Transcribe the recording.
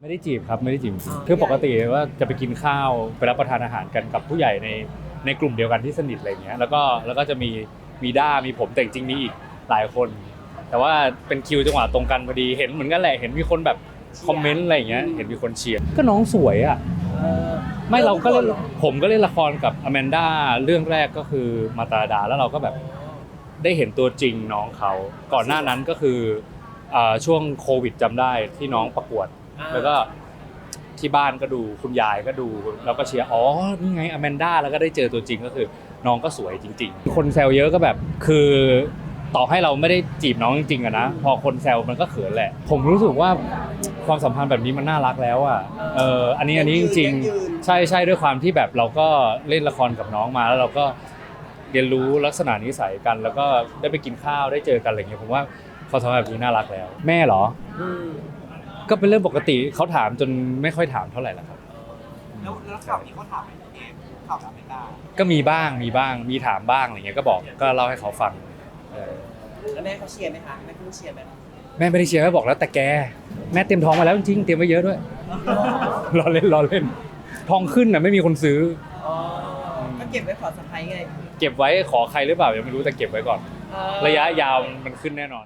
ไม่ได้จีบครับไม่ได้จีบอ๋อคือปกติว่าจะไปกินข้าวไปรับประทานอาหารกันกับผู้ใหญ่ในในกลุ่มเดียวกันที่สนิทอะไรอย่างเงี้ยแล้วก็แล้วก็จะมีมีด้ามีผมแต่จริงๆมีอีกหลายคน แต่ว่าเป็นคิวจังหวะตรงกันพอดีเห็นเหมือนกันแหละเห็นมีคนแบบคอมเมนต์อะไรอย่างเงี้ยเห็นมีคนเชียร์ก็น้องสวยอะเออไม่เราก็เล่นหรอผมก็เล่นละครกับอแมนด้าเรื่องแรกก็คือมาตาดาแล้วเราก็แบบได้เห็นตัวจริงน้องเขาก่อนหน้านั้นก็คืออ่าช่วงโควิดจำได้ที่น้องประกวด แล้วก็ที่บ้านก็ดูคุณยายก็ดูแล้วก็เชียร์อ๋อนี่ไงอแมนด้าแล้วก็ได้เจอตัวจริงก็คือ น้องก็สวยจริง ๆ คนแซวเยอะก็แบบคือต่อให้เราไม่ได้จีบน้องจริงๆอะนะพอคนแซวมันก็เขินแหละ ผมรู้สึกว่าความสัมพันธ์แบบนี้มันน่ารักแล้วอะเอออันนี้อันนี้จริง ๆ ใช่ใช่ด้วยความที่แบบเราก็เล่นละครกับน้องมาแล้วเราก็เรียนรู้ลักษณะนิสัยกัน แล้วก็ได้ไปกินข้าวได้เจอกันอะไรเงี้ยผมว่าเขาทำแบบนี้น่ารักแล้ว แม่เหรอ อืม ก็เป็นเรื่องปกติเขาถามจนไม่ค่อยถามเท่าไหร่แล้วครับ แล้วแล้วข่าวนี้เขาถามไหมเกมข่าวถามไม่ได้ก็มีบ้างมีบ้างมีถามบ้างอะไรเงี้ยก็บอกก็เล่าให้เขาฟังเออแล้วแม่เขาเชียร์ไหมคะแม่กุ้งเชียร์ไหมแม่ไม่ได้เชียร์แม่บอกแล้วแต่แก แม่เตรียมทองมาแล้วจริงๆเตรียมไว้เยอะด้วยรอเล่นรอเล่นทองขึ้นน่ะไม่มีคนซื้อ อ๋อก็เก็บไว้ขอสะพ้ายไง เก็บไว้ขอใครหรือเปล่ายังไม่รู้แต่เก็บไว้ก่อนเออระยะยาวมันขึ้นแน่นอน